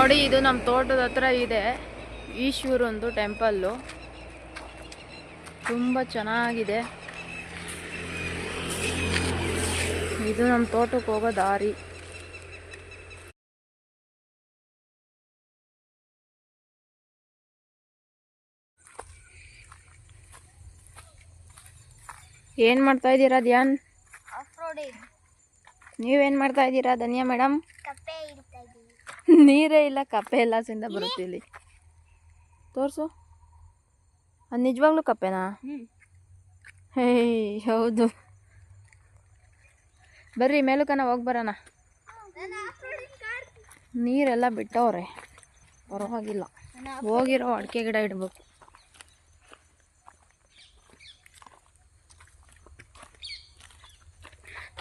ನೋಡಿ ಇದು ನಮ್ಮ ತೋಟದ ಹತ್ರ ಇದೆ. ಈಶ್ವರೊಂದು ಟೆಂಪಲ್ಲು ತುಂಬ ಚೆನ್ನಾಗಿದೆ. ಇದು ನಮ್ಮ ತೋಟಕ್ಕೆ ಹೋಗೋ ದಾರಿ. ಏನು ಮಾಡ್ತಾ ಇದ್ದೀರಾ ಧ್ಯಾನ್? ನೀವೇನು ಮಾಡ್ತಾ ಇದ್ದೀರಾ ಧನ್ಯಾ ಮೇಡಮ್ ನೀರೇ ಇಲ್ಲ ಕಪ್ಪೆ ಎಲ್ಲಸಿಂದ ಬರುತ್ತೆ ಇಲ್ಲಿ. ತೋರಿಸು. ಅದು ನಿಜವಾಗ್ಲೂ ಕಪ್ಪೆನಾ? ಹೇ ಹೌದು. ಬರ್ರಿ ಮೇಲುಕನ ಹೋಗಿ ಬರೋಣ. ನೀರೆಲ್ಲ ಬಿಟ್ಟವ್ರೆ. ಪರವಾಗಿಲ್ಲ. ಹೋಗಿರೋ ಅಡಿಕೆ ಗಿಡ ಇಡ್ಬೇಕು.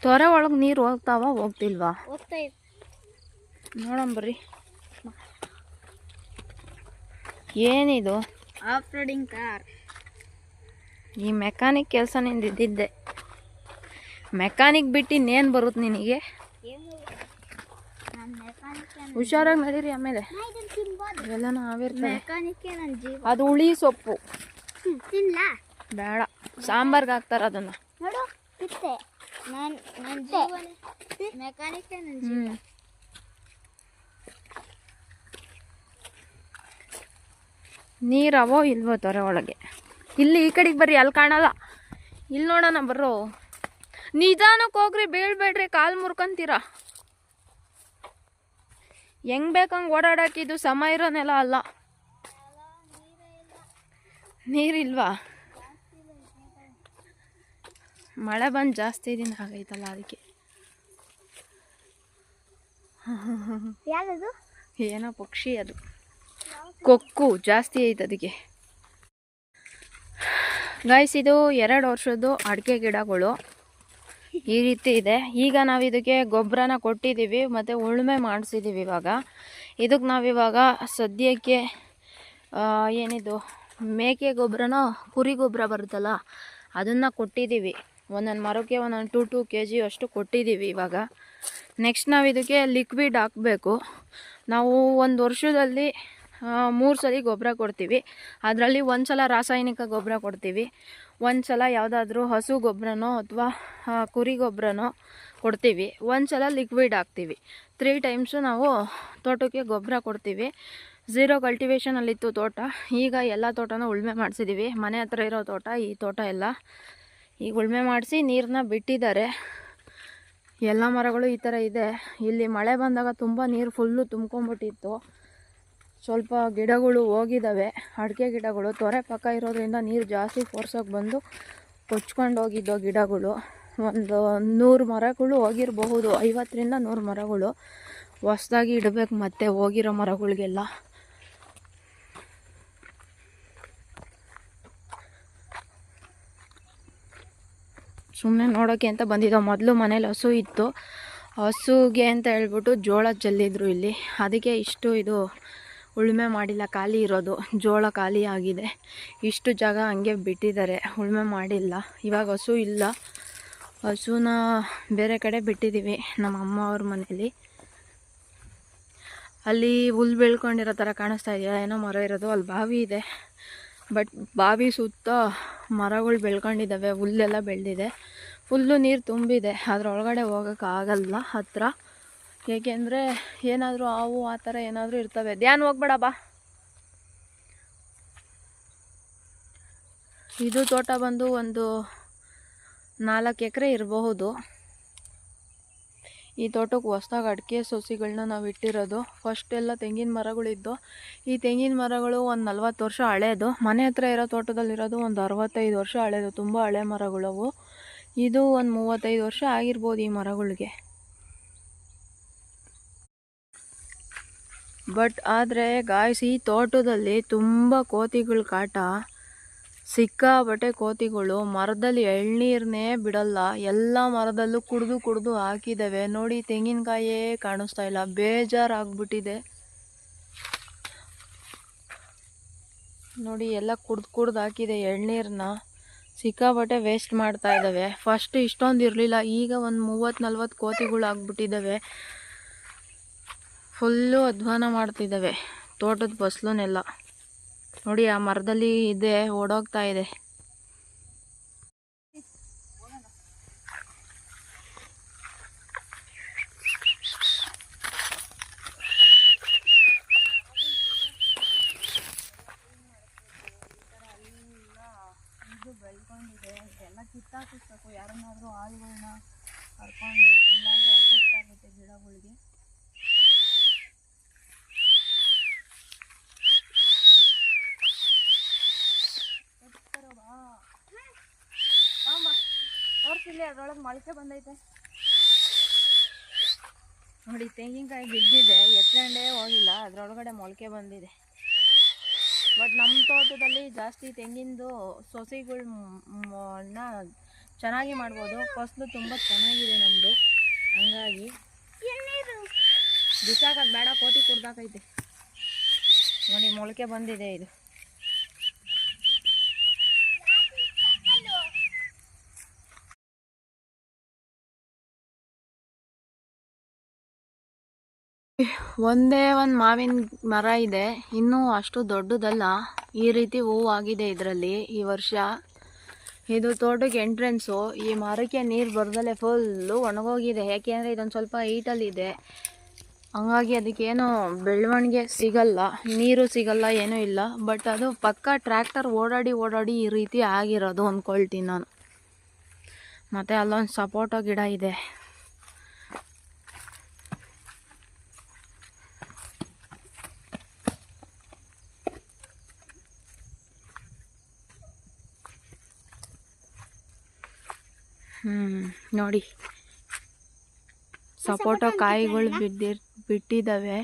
ತೊರೆ ಒಳಗೆ ನೀರು ಹೋಗ್ತಾವ ಹೋಗ್ತಿಲ್ವಾ? ಬರ್ರಿ. ಏನಿದು? ಆಫ್ ರೋಡಿಂಗ್ ಕಾರ್ ಈ ಮೆಕ್ಯಾನಿಕ್ ಕೆಲಸ ನಿಂದಿದ್ದೆ ಮೆಕ್ಯಾನಿಕ್ ಬಿಟ್ಟು ಇನ್ನೇನು ಬರುತ್ತೆ ನಿನಗೆ? ಹುಷಾರಾಗಿ ನಡೀರಿ ಆಮೇಲೆ. ಎಲ್ಲ ಅದು ಹುಳಿ ಸೊಪ್ಪು. ಬೇಡ. ಸಾಂಬಾರ್ಗೆ ಹಾಕ್ತಾರ ಅದನ್ನು. ಮೆಕ್ಯಾನಿಕ್ ನೀರವೋ ಇಲ್ವೋ ತೊರೆ ಒಳಗೆ. ಇಲ್ಲಿ ಈ ಕಡೆಗೆ ಬರ್ರಿ ಅಲ್ಲಿ ಕಾಣಲ್ಲ. ಇಲ್ಲಿ ನೋಡೋಣ ಬರ್ರೋ. ನಿಧಾನಕ್ಕೆ ಹೋಗ್ರಿ ಬೀಳ್ಬೇಡ್ರಿ ಕಾಲು ಮುರ್ಕೊಂತೀರ. ಹೆಂಗ್ ಬೇಕಂಗೆ ಓಡಾಡಕ್ಕಿದು ಸಮ ಇರೋ ನೆಲ ಅಲ್ಲ. ನೀರಿಲ್ವಾ ಮಳೆ ಬಂದು ಜಾಸ್ತಿ ದಿನ ಆಗೈತಲ್ಲ ಅದಕ್ಕೆ. ಏನೋ ಪಕ್ಷಿ ಅದು. ಕೊಕ್ಕು ಜಾಸ್ತಿ ಐತೆ ಅದಕ್ಕೆ. ಗಾಯ್ಸ್ ಇದು ಎರಡು ವರ್ಷದ್ದು ಅಡಿಕೆ ಗಿಡಗಳು. ಈ ರೀತಿ ಇದೆ. ಈಗ ನಾವು ಇದಕ್ಕೆ ಗೊಬ್ಬರನ ಕೊಟ್ಟಿದ್ದೀವಿ ಮತ್ತು ಉಳುಮೆ ಮಾಡಿಸಿದ್ದೀವಿ ಇವಾಗ. ಇದಕ್ಕೆ ನಾವಿವಾಗ ಸದ್ಯಕ್ಕೆ ಏನಿದು, ಮೇಕೆ ಗೊಬ್ಬರನ ಕುರಿ ಗೊಬ್ಬರ ಬರುತ್ತಲ್ಲ, ಅದನ್ನು ಕೊಟ್ಟಿದ್ದೀವಿ ಒಂದೊಂದು ಮರಕ್ಕೆ ಒಂದೊಂದು ಟು ಟು ಕೆ ಜಿ ಅಷ್ಟು ಕೊಟ್ಟಿದ್ದೀವಿ ಇವಾಗ. ನೆಕ್ಸ್ಟ್ ನಾವು ಇದಕ್ಕೆ ಲಿಕ್ವಿಡ್ ಹಾಕಬೇಕು. ನಾವು ಒಂದು ವರ್ಷದಲ್ಲಿ ಮೂರು ಸಲ ಗೊಬ್ಬರ ಕೊಡ್ತೀವಿ. ಅದರಲ್ಲಿ ಒಂದು ಸಲ ರಾಸಾಯನಿಕ ಗೊಬ್ಬರ ಕೊಡ್ತೀವಿ. ಒಂದು ಸಲ ಯಾವುದಾದ್ರೂ ಹಸು ಗೊಬ್ಬರನೋ ಅಥವಾ ಕುರಿ ಗೊಬ್ಬರನೋ ಕೊಡ್ತೀವಿ. ಒಂದು ಸಲ ಲಿಕ್ವಿಡ್ ಹಾಕ್ತೀವಿ. ತ್ರೀ ಟೈಮ್ಸು ನಾವು ತೋಟಕ್ಕೆ ಗೊಬ್ಬರ ಕೊಡ್ತೀವಿ. ಝೀರೋ ಕಲ್ಟಿವೇಷನಲ್ಲಿತ್ತು ತೋಟ. ಈಗ ಎಲ್ಲ ತೋಟನೂ ಉಳುಮೆ ಮಾಡಿಸಿದ್ದೀವಿ ಮನೆ ಹತ್ರ ಇರೋ ತೋಟ, ಈ ತೋಟ ಎಲ್ಲ ಈಗ ಉಳುಮೆ ಮಾಡಿಸಿ ನೀರನ್ನ ಬಿಟ್ಟಿದ್ದಾರೆ. ಎಲ್ಲ ಮರಗಳು ಈ ಥರ ಇದೆ. ಇಲ್ಲಿ ಮಳೆ ಬಂದಾಗ ತುಂಬ ನೀರು ಫುಲ್ಲು ತುಂಬ್ಕೊಂಬಿಟ್ಟಿತ್ತು ಸ್ವಲ್ಪ ಗಿಡಗಳು ಹೋಗಿದ್ದಾವೆ ಅಡಿಕೆ ಗಿಡಗಳು. ತೊರೆ ಪಕ್ಕ ಇರೋದ್ರಿಂದ ನೀರು ಜಾಸ್ತಿ ಫೋರ್ಸಾಗಿ ಬಂದು ಕೊಚ್ಕೊಂಡು ಹೋಗಿದ್ದೋ ಗಿಡಗಳು. ಒಂದು ನೂರು ಮರಗಳು ಹೋಗಿರಬಹುದು. ಐವತ್ತರಿಂದ ನೂರು ಮರಗಳು. ಹೊಸ್ದಾಗಿ ಇಡಬೇಕು ಮತ್ತೆ ಹೋಗಿರೋ ಮರಗಳಿಗೆಲ್ಲ. ಸುಮ್ಮನೆ ನೋಡೋಕ್ಕೆ ಅಂತ ಬಂದಿದ್ದೋ. ಮೊದಲು ಮನೇಲಿ ಹಸು ಇತ್ತು. ಹಸುಗೆ ಅಂತ ಹೇಳ್ಬಿಟ್ಟು ಜೋಳ ಚೆಲ್ಲಿದ್ರು ಇಲ್ಲಿ. ಅದಕ್ಕೆ ಇಷ್ಟು ಇದು ಉಳುಮೆ ಮಾಡಿಲ್ಲ, ಖಾಲಿ ಇರೋದು, ಜೋಳ ಖಾಲಿ ಆಗಿದೆ. ಇಷ್ಟು ಜಾಗ ಹಂಗೆ ಬಿಟ್ಟಿದ್ದಾರೆ, ಉಳುಮೆ ಮಾಡಿಲ್ಲ. ಇವಾಗ ಹಸು ಇಲ್ಲ. ಹಸುನ ಬೇರೆ ಕಡೆ ಬಿಟ್ಟಿದ್ದೀವಿ, ನಮ್ಮ ಅಮ್ಮ ಅವ್ರ ಮನೇಲಿ. ಅಲ್ಲಿ ಹುಲ್ ಬೆಳ್ಕೊಂಡಿರೋ ಥರ ಕಾಣಿಸ್ತಾ ಇದೆಯಾ? ಏನೋ ಮರ ಇರೋದು, ಅಲ್ಲಿ ಬಾವಿ ಇದೆ. ಬಟ್ ಬಾವಿ ಸುತ್ತ ಮರಗಳು ಬೆಳ್ಕೊಂಡಿದ್ದಾವೆ, ಹುಲ್ಲೆಲ್ಲ ಬೆಳೆದಿದೆ. ಫುಲ್ಲು ನೀರು ತುಂಬಿದೆ, ಅದರೊಳಗಡೆ ಹೋಗೋಕ್ಕಾಗಲ್ಲ ಹತ್ರ. ಏಕೆಂದರೆ ಏನಾದರೂ ಹಾವು ಆ ಥರ ಏನಾದರೂ ಇರ್ತವೆ. ಧ್ಯಾನ ಹೋಗ್ಬೇಡ, ಬಾ. ಇದು ತೋಟ ಬಂದು ಒಂದು ನಾಲ್ಕು ಎಕರೆ ಇರಬಹುದು. ಈ ತೋಟಕ್ಕೆ ಹೊಸ್ದಾಗಿ ಅಡಿಕೆ ಸೊಸಿಗಳನ್ನ ನಾವು ಇಟ್ಟಿರೋದು. ಫಸ್ಟ್ ಎಲ್ಲ ತೆಂಗಿನ ಮರಗಳಿದ್ದು. ಈ ತೆಂಗಿನ ಮರಗಳು ಒಂದು ನಲ್ವತ್ತು ವರ್ಷ ಹಳೇದು. ಮನೆ ಹತ್ರ ಇರೋ ತೋಟದಲ್ಲಿರೋದು ಒಂದು ಅರವತ್ತೈದು ವರ್ಷ ಹಳೇದು. ತುಂಬ ಹಳೆ ಮರಗಳವು. ಇದು ಒಂದು ಮೂವತ್ತೈದು ವರ್ಷ ಆಗಿರ್ಬೋದು ಈ ಮರಗಳಿಗೆ. ಬಟ್ ಆದರೆ ಗಾಯ್ಸ್ ಈ ತೋಟದಲ್ಲಿ ತುಂಬ ಕೋತಿಗಳ ಕಾಟ. ಸಿಕ್ಕಾಬಟ್ಟೆ ಕೋತಿಗಳು. ಮರದಲ್ಲಿ ಎಳ್ನೀರನ್ನೇ ಬಿಡಲ್ಲ. ಎಲ್ಲ ಮರದಲ್ಲೂ ಕುಡಿದು ಕುಡಿದು ಹಾಕಿದ್ದಾವೆ ನೋಡಿ, ತೆಂಗಿನಕಾಯೇ ಕಾಣಿಸ್ತಾ ಇಲ್ಲ. ಬೇಜಾರಾಗ್ಬಿಟ್ಟಿದೆ. ನೋಡಿ, ಎಲ್ಲ ಕುಡ್ದು ಕುಡ್ದು ಹಾಕಿದೆ ಎಳ್ನೀರನ್ನ ಸಿಕ್ಕಾಬಟ್ಟೆ ವೇಸ್ಟ್ ಮಾಡ್ತಾ ಇದ್ದಾವೆ ಫಸ್ಟ್ ಇಷ್ಟೊಂದು ಇರಲಿಲ್ಲ. ಈಗ ಒಂದು ಮೂವತ್ತು ನಲ್ವತ್ತು ಕೋತಿಗಳು ಆಗ್ಬಿಟ್ಟಿದ್ದಾವೆ ಫುಲ್ಲು ಅಧ್ವಾನ ಮಾಡ್ತಿದ್ದಾವೆ. ತೋಟದ ಫಸ್ಲುನೆಲ್ಲ. ನೋಡಿ, ಆ ಮರದಲ್ಲಿ ಇದೆ, ಓಡೋಗ್ತಾ ಇದೆ. ಬೆಳ್ಕೊಂಡಿದೆ. ಎಲ್ಲ ಕಿತ್ತಾಕಿಸ್ಬೇಕು ಯಾರನ್ನಾದ್ರೂ ಆಳುಗಳನ್ನ ಕರ್ಕೊಂಡು, ಇಲ್ಲಾಂದ್ರೆ ಎಫೆಕ್ಟ್ ಆಗುತ್ತೆ ಗಿಡಗಳಿಗೆ. ತೋರಿಸಿಲ್ಲಿ ಅದ್ರೊಳಗೆ ಮೊಳಕೆ ಬಂದೈತೆ. ನೋಡಿ ತೆಂಗಿನಕಾಯಿ ಬಿದ್ದಿದೆ ಎತ್ಕೊಂಡೇ ಹೋಗಿಲ್ಲ ಅದರೊಳಗಡೆ ಮೊಳಕೆ ಬಂದಿದೆ. ಬಟ್ ನಮ್ಮ ತೋಟದಲ್ಲಿ ಜಾಸ್ತಿ ತೆಂಗಿಂದು ಸೊಸೆಗಳು ಚೆನ್ನಾಗಿ ಮಾಡ್ಬೋದು. ಫಸ್ಲು ತುಂಬ ಚೆನ್ನಾಗಿದೆ ನಮ್ಮದು ಹಂಗಾಗಿ ಬಿಸಾಕೋದು ಬೇಡ ಕೋತಿ ಕುಡ್ದಾಕೈತೆ ನೋಡಿ ಮೊಳಕೆ ಬಂದಿದೆ ಇದು. ಒಂದೇ ಒಂದು ಮಾವಿನ ಮರ ಇದೆ. ಇನ್ನೂ ಅಷ್ಟು ದೊಡ್ಡದಲ್ಲ. ಈ ರೀತಿ ಹೂವು ಆಗಿದೆ ಇದರಲ್ಲಿ ಈ ವರ್ಷ. ಇದು ತೋಟಕ್ಕೆ ಎಂಟ್ರೆನ್ಸು ಈ ಮರಕ್ಕೆ ನೀರು ಬರದಲ್ಲೇ ಫುಲ್ಲು ಒಣಗೋಗಿದೆ. ಯಾಕೆಂದರೆ ಇದೊಂದು ಸ್ವಲ್ಪ ಹೀಟಲ್ಲಿದೆ ಹಂಗಾಗಿ ಅದಕ್ಕೇನು ಬೆಳವಣಿಗೆ ಸಿಗಲ್ಲ. ನೀರು ಸಿಗಲ್ಲ, ಏನೂ ಇಲ್ಲ. ಬಟ್ ಅದು ಪಕ್ಕ ಟ್ರ್ಯಾಕ್ಟರ್ ಓಡಾಡಿ ಓಡಾಡಿ ಈ ರೀತಿ ಆಗಿರೋದು ಅಂದ್ಕೊಳ್ತೀನಿ ನಾನು. ಮತ್ತು ಅಲ್ಲೊಂದು ಸಪೋಟೋ ಗಿಡ ಇದೆ. ಹ್ಮ್ ನೋಡಿ. ಸಪೋಟ ಕಾಯಿಗಳು ಬಿದ್ದಿರ್ ಬಿಟ್ಟಿದ್ದಾವೆ